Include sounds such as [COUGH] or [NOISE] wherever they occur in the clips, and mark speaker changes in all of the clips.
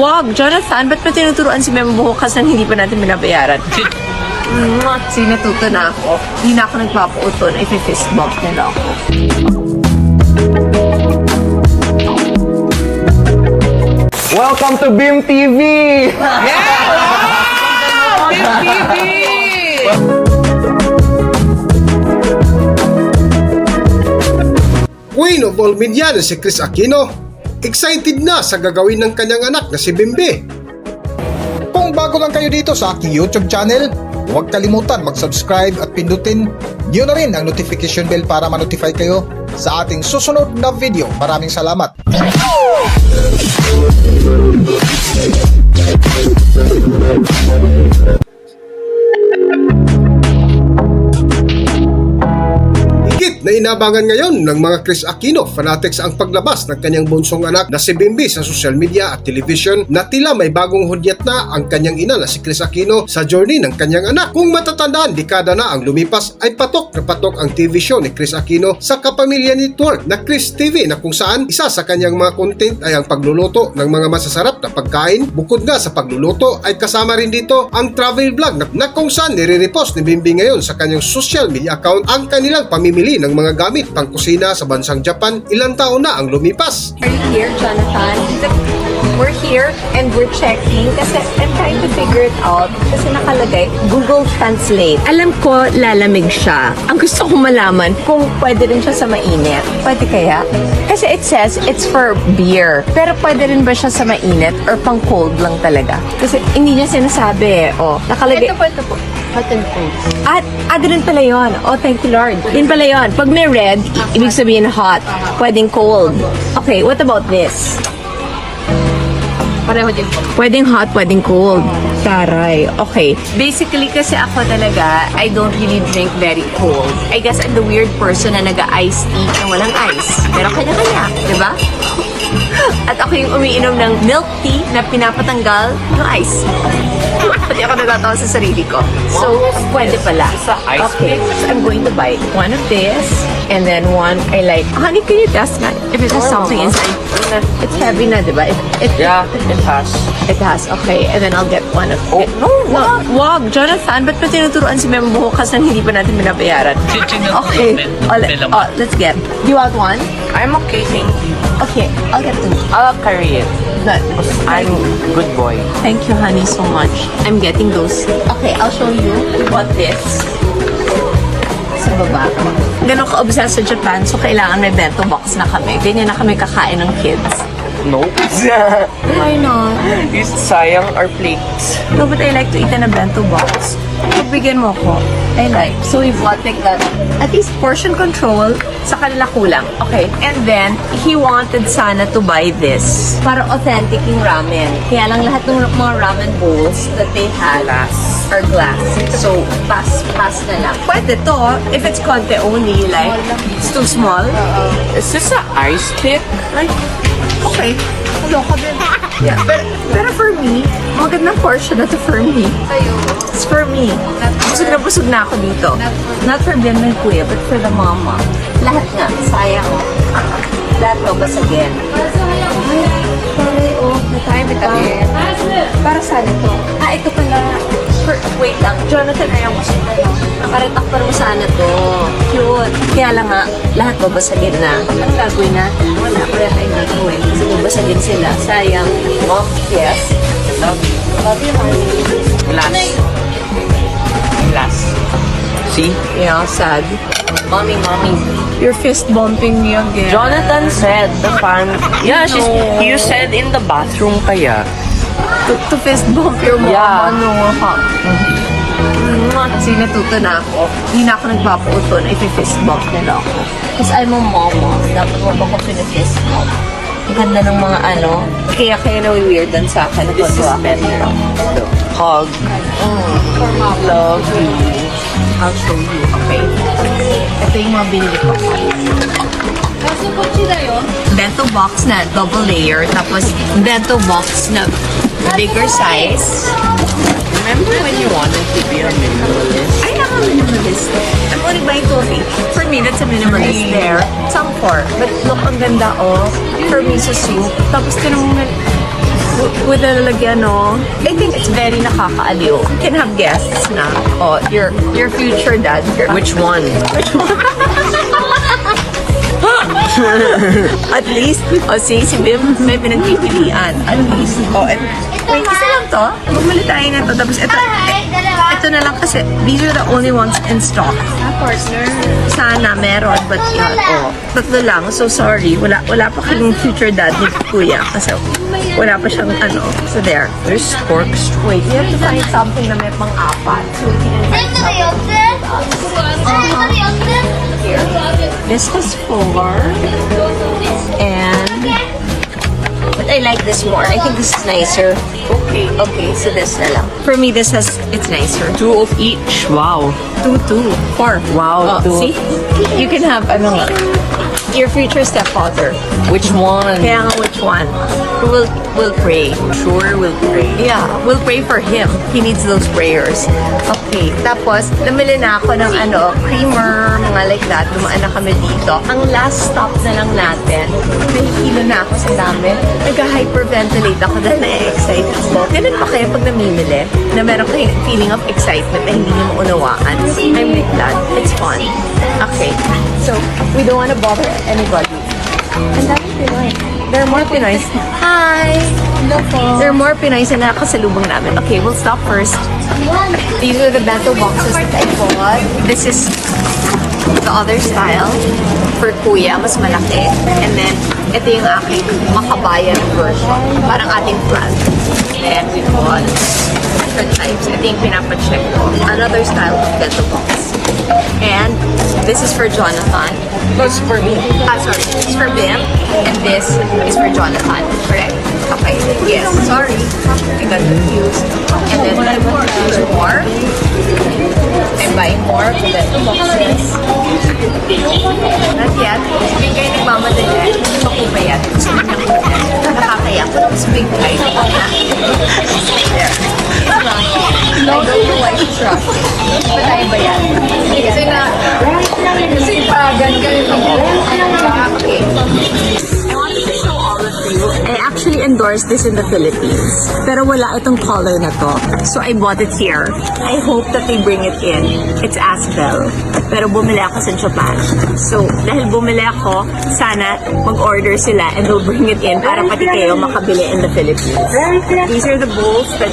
Speaker 1: Wag, Jonathan, ba't pa tinuturuan si Memo bukas na hindi pa natin binabayaran? Sige, natuto na ako. Hindi na ako nagpapauton. Ipi-fist bump nila ako.
Speaker 2: Welcome to Beam TV!
Speaker 3: Queen of all media na si Chris Aquino, excited na sa gagawin ng kanyang anak na si Bimbe.
Speaker 4: Kung bago lang kayo dito sa aking YouTube channel, huwag kalimutan mag-subscribe at pindutin niyo na rin ang notification bell para ma-notify kayo sa ating susunod na video. Maraming salamat!
Speaker 3: Na inabangan ngayon ng mga Chris Aquino fanatics ang paglabas ng kanyang bunsong anak na si Bimbe sa social media at television na tila may bagong hudyat na ang kanyang ina na si Chris Aquino sa journey ng kanyang anak. Kung matatandaan, dekada na ang lumipas ay patok na patok ang TV show ni Chris Aquino sa Kapamilya Network na Chris TV na kung saan isa sa kanyang mga content ay ang pagluluto ng mga masasarap na pagkain. Bukod nga sa pagluluto ay kasama rin dito ang travel vlog na, na kung saan nire-repost ni Bimbi ngayon sa kanyang social media account ang kanilang pamimili ng mga gamit pang kusina sa bansang Japan ilang taon na ang lumipas.
Speaker 1: Are you here, Jonathan? We're here and we're checking kasi I'm trying to figure it out kasi nakalagay Google Translate. Alam ko lalamig siya. Ang gusto ko malaman kung pwede rin siya sa mainit. Pwede kaya? Kasi it says it's for beer. Pero pwede rin ba siya sa mainit or pang cold lang talaga? Kasi hindi niya sinasabi. Oh, nakalagay. Ito po, ito po. Hot and cold. At, ah, ganun pala yun. Oh, thank you Lord. Din pala yun. Pag may red, ibig sabihin hot. Pwedeng cold. Okay, what about this? Pareho din po. Pwedeng hot, pwedeng cold. Taray. Okay. Basically, kasi ako talaga, I don't really drink very cold. I guess I'm the weird person na nag-ice tea na walang ice. Pero kanya-kanya, di ba? [LAUGHS] At ako yung umiinom ng milk tea na pinapatanggal ng ice. Pati ako nagatawa sa sarili ko. So, pwede pala.
Speaker 2: Sa ice
Speaker 1: Okay. So, I'm going to buy one of this and then one I like. Honey, can you test nga if it has something inside? It's heavy na, di ba? It, it,
Speaker 2: Yeah, it has.
Speaker 1: It has. Okay. And then I'll get one of
Speaker 2: Oh,
Speaker 1: it.
Speaker 2: no,
Speaker 1: Wag, wag. Jonathan, ba't pa tinuturuan si Memo bukas na hindi pa natin binabayaran? Okay. Oh, let, oh, let's get. Do you want one?
Speaker 2: I'm okay, thank you.
Speaker 1: Okay. I'll get two.
Speaker 2: I'll carry it.
Speaker 1: Good.
Speaker 2: I'm good boy.
Speaker 1: Thank you, honey, so much. I'm getting those. Okay, I'll show you. We bought this. Baba. Ganon ka-obsessed sa Japan, so kailangan may bento box na kami. Ganyan na kami kakain ng kids.
Speaker 2: No.
Speaker 1: Why not? [LAUGHS]
Speaker 2: It's sayang our plates.
Speaker 1: No, but I like to eat in a bento box. Pagbigyan mo ko. I like. So we bought like that. At least portion control sa kanila kulang. Okay. And then, he wanted sana to buy this. Para authentic yung ramen. Kaya lang lahat ng mga ramen bowls that they had
Speaker 2: Glass.
Speaker 1: are glass. So, pass, pass na lang. Pwede to, if it's konti only, like, it's too small.
Speaker 2: Is this a ice pick?
Speaker 1: Like, okay. Ka din. Yeah, pero, pero for me, magandang portion na to for me. It's for me. Busog na busog na ako dito. Not for Ben and Kuya, but for the mama. Lahat nga, sayang. Lahat to, basagin. Ay, sorry, oh, again. Para saan ito? Ah, ito pala. For, wait lang, Jonathan, ayaw mo siya. Nakaritakpan mo sana to. Cute. Kaya lang nga, lahat babasagin na. Ang gagawin natin? Wala, wala tayong gagawin. Kasi babasagin sila. Sayang. Mom, yes.
Speaker 2: Glass. Glass. See?
Speaker 1: Yeah, sad. Mommy, mommy. You're fist bumping me again.
Speaker 2: Jonathan said the fan. Yeah, she's. You said in the bathroom kaya.
Speaker 1: to, to fist bump your mom.
Speaker 2: Yeah.
Speaker 1: Ano ha? Kasi natuto na ako. Hindi na ako nagpapauton. Ipi-fist bump nila ako. Because I'm a mama. Dapat mo ba ko pinifist bump? Ang ganda ng mga ano. Kaya kaya na-weirdan sa akin.
Speaker 2: This is better. Hug. Love you.
Speaker 1: I'll show you. Okay. Ito yung mga binili ko. Bento box na double layer. Tapos bento box na bigger size.
Speaker 2: Remember when you wanted to be a minimalist?
Speaker 1: I am a minimalist. I'm only buying two. For me, that's a minimalist there. Some four. But look, ang ganda oh. For me, sa soup. Tapos tinong with the lalagyan, no? I think it's very nakakaaliw. You can have guests na. Oh, your your future dad. Your,
Speaker 2: Which one? [LAUGHS]
Speaker 1: At least, o oh, si, si Bim may pinagpipilian. At least. Oh, et, wait, isa to. Bumili tayo na to. Tapos ito, eh, ito na lang kasi, these are the only ones in stock. Partner. Sana meron, but yun, oh, tatlo lang. So sorry, wala wala pa kayong future dad ni Kuya kasi wala pa siyang ano. So there.
Speaker 2: There's pork.
Speaker 1: Wait, we have to find something na may pang-apat. So we can invite This was four. And I like this more. I think this is nicer. Okay. Okay, so this na lang. For me, this has it's nicer.
Speaker 2: Two of each. Wow.
Speaker 1: Two, two, four.
Speaker 2: Wow,
Speaker 1: Oh,
Speaker 2: two.
Speaker 1: see? You can have ano nga, your future stepfather.
Speaker 2: Which one?
Speaker 1: Kaya nga which one? We'll, we'll pray.
Speaker 2: Sure will pray.
Speaker 1: Yeah, we'll pray for him. He needs those prayers. Okay, tapos, namili na ako ng ano, creamer, mga like that. Dumaan na kami dito. Ang last stop na lang natin, nahihilo na ako sa dami. Nag-hyperventilate ako dahil na-excite ako. Ganun pa kayo pag namimili, na meron kayong feeling of excitement na hindi niyo maunawaan. I'm like that. It's fun. Okay, so, we don't want to bother anybody. And that's Pinoy. There are more Pinoys. Hi! There are more Pinoys na nakasalubong namin. Okay, we'll stop first. These are the bento boxes that I bought. This is the other style for kuya, mas malaki. And then, ito yung aking makabayan version. Parang ating flat. And we bought different types. Ito yung pinapacheck ko. Another style of bento box. And this is for Jonathan.
Speaker 2: That's for me.
Speaker 1: Ah, sorry. This is for Bim. And this is for Jonathan. Correct? Okay. Yes. Sorry. I got confused. And then there's more. I'm buying more of the boxes. Not yet. Hindi kayo nagmamadali. Gusto ko ba yan? Nakakaya ko ng big type. There. I don't know why she's rushing. But I ba yan? Kasi na, kasi pagan ka rin actually endorsed this in the Philippines. Pero wala itong color na to. So I bought it here. I hope that they bring it in. It's Aspel. Pero bumili ako sa Japan. So, dahil bumili ako, sana mag-order sila and they'll bring it in para pati kayo makabili in the Philippines. These are the bowls that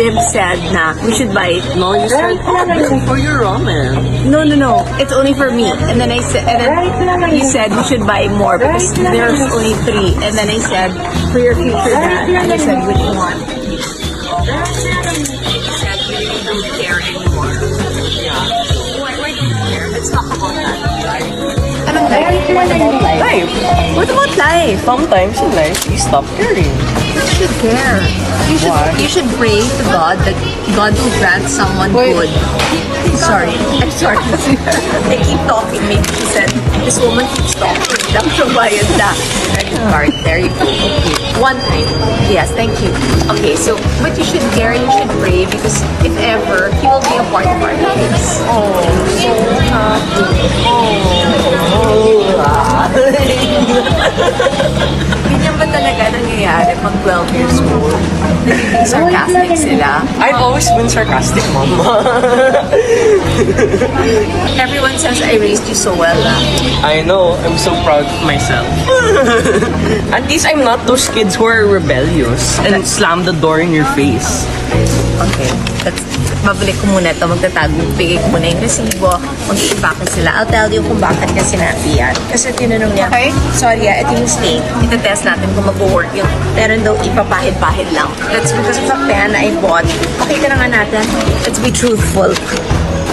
Speaker 1: Viv said na we should buy it.
Speaker 2: No, you said for your ramen.
Speaker 1: No, no, no. It's only for me. And then I said, and then you said we should buy more because there's only three. And then I said, for your future dad. And I said, which one? You said really don't care anymore. Yeah. Why, why do you care? Let's talk about that. Life? What about life?
Speaker 2: Life.
Speaker 1: What about life?
Speaker 2: Sometimes in life, you stop caring.
Speaker 1: You should care. You should
Speaker 2: Why?
Speaker 1: you should pray to God that God will grant someone good. Sorry. I'm sorry. they keep talking. Maybe she said, this woman keeps talking. Siya bayad na. Credit card. There you go. Okay. One time. Yes, thank you. Okay, so, but you should care, you should pray because if ever, nangyayari pag 12 years old? Nagiging sarcastic sila.
Speaker 2: I've always been sarcastic, mama. [LAUGHS]
Speaker 1: Everyone says I raised you so well. ah.
Speaker 2: I know. I'm so proud of myself. [LAUGHS] At least I'm not those kids who are rebellious and slam the door in your face.
Speaker 1: Okay. That's, babalik ko muna ito. Magtatago. Bigay ko muna yung resibo. Mag-iipake sila. I'll tell you kung bakit niya sinabi yan. Kasi tinanong niya, okay. sorry ah, ito yung steak. Ito-test natin kung mag-work yung meron daw ipapahid-pahid lang. That's because of a pen I bought. Pakita na nga natin. Let's be truthful.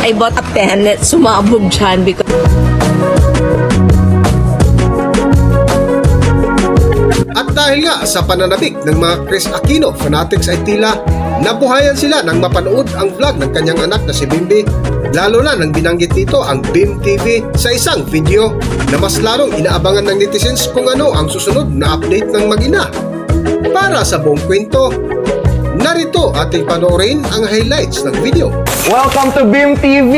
Speaker 1: I bought a pen that sumabog dyan because
Speaker 3: At dahil nga sa pananabik ng mga Chris Aquino fanatics ay tila nabuhayan sila nang mapanood ang vlog ng kanyang anak na si Bimbi lalo na nang binanggit nito ang Bim TV sa isang video na mas lalong inaabangan ng netizens kung ano ang susunod na update ng mag-ina. Para sa buong kwento, narito ating panoorin ang highlights ng video.
Speaker 5: Welcome to Beam TV!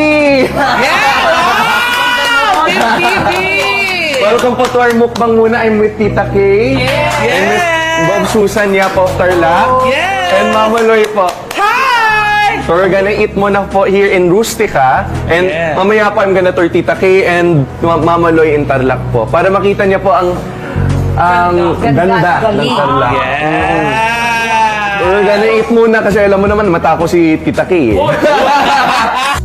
Speaker 5: Welcome po to our mukbang muna. I'm with Tita Kay. And with Bob Susan Yap of Tarlac.
Speaker 2: Yes!
Speaker 5: And Mama Loy po.
Speaker 2: Hi!
Speaker 5: So we're gonna eat muna po here in Rustica. And
Speaker 2: Yeah.
Speaker 5: mamaya po I'm gonna tour Tita Kay and Ma- Mama Loy in Tarlac po. Para makita niya po ang ang
Speaker 1: Ganda.
Speaker 5: ganda,
Speaker 1: Ganda.
Speaker 5: ng Tarlac.
Speaker 2: Yeah!
Speaker 5: We're gonna eat muna kasi alam mo naman matako si Tita Kay. eh. [LAUGHS]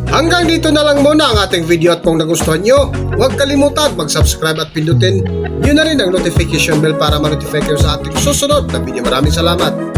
Speaker 3: Hanggang dito na lang muna ang ating video at kung nagustuhan nyo, huwag kalimutan mag-subscribe at pindutin nyo na rin ang notification bell para ma-notify kayo sa ating susunod na video. Maraming salamat!